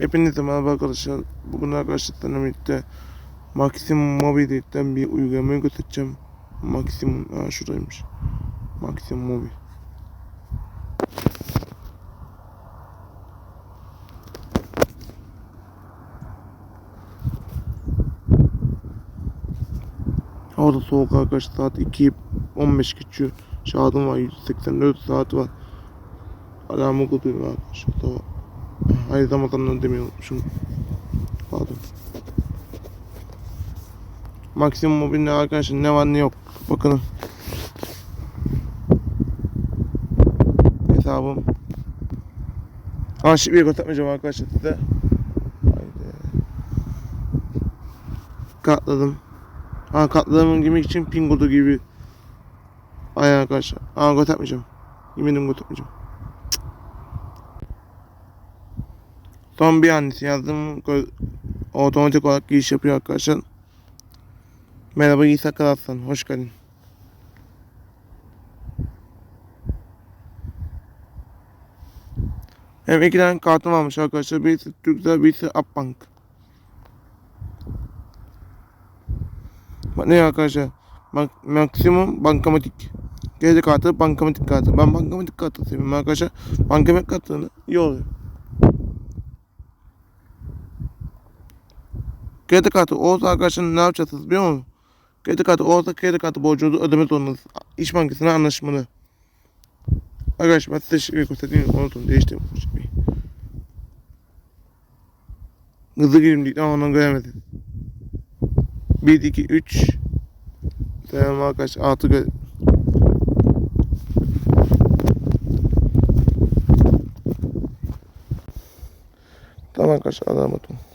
Hepinize merhaba arkadaşlar. Bugün arkadaşlarla birlikte Maximum Mobile'den bir uygulamayı göstereceğim. Maximum, ha şuradaymış. Maximum Mobile. Havada soğuk arkadaşlar saat 2 15 geçiyor. Şahadım var 184 saat var. Alarmı kuruyor arkadaşlar. Tamam. Hayır Ramazan'dan demeyi unutmuşum. Pardon. Maksimum mobilde arkadaşlar ne var ne yok. Bakın. Hesabım. Ha şimdi bir göstermeyeceğim arkadaşlar size. Haydi. Katladım. Ha katladığımın gibi için pingodu gibi. Ay arkadaşlar. Ha göstermeyeceğim. Yeminim göstermeyeceğim. Son bir annesi yazdım. Otomatik olarak giriş yapıyor arkadaşlar. Merhaba İsa Karaslan. Hoş geldin. Hem iki tane kartım varmış arkadaşlar. Birisi Türksel, birisi Akbank. Bak ne arkadaşlar? Bak, maksimum bankamatik. Kredi kartı, bankamatik kartı. Ben bankamatik kartı seviyorum arkadaşlar. Bankamatik kartını iyi oluyor. Kredi kartı olsa arkadaşlar ne yapacaksınız biliyor musunuz? Kredi kartı olsa kredi kartı borcunuzu ödeme zorundasınız. İş Bankası'na anlaşmalı. Arkadaşlar ben size şey göstereyim. Unutun değiştirdim. Şeyi. Hızlı gireyim dedik ama onu göremedim. 1, 2, 3 Tamam arkadaşlar 6 gö Tamam arkadaşlar alamadım.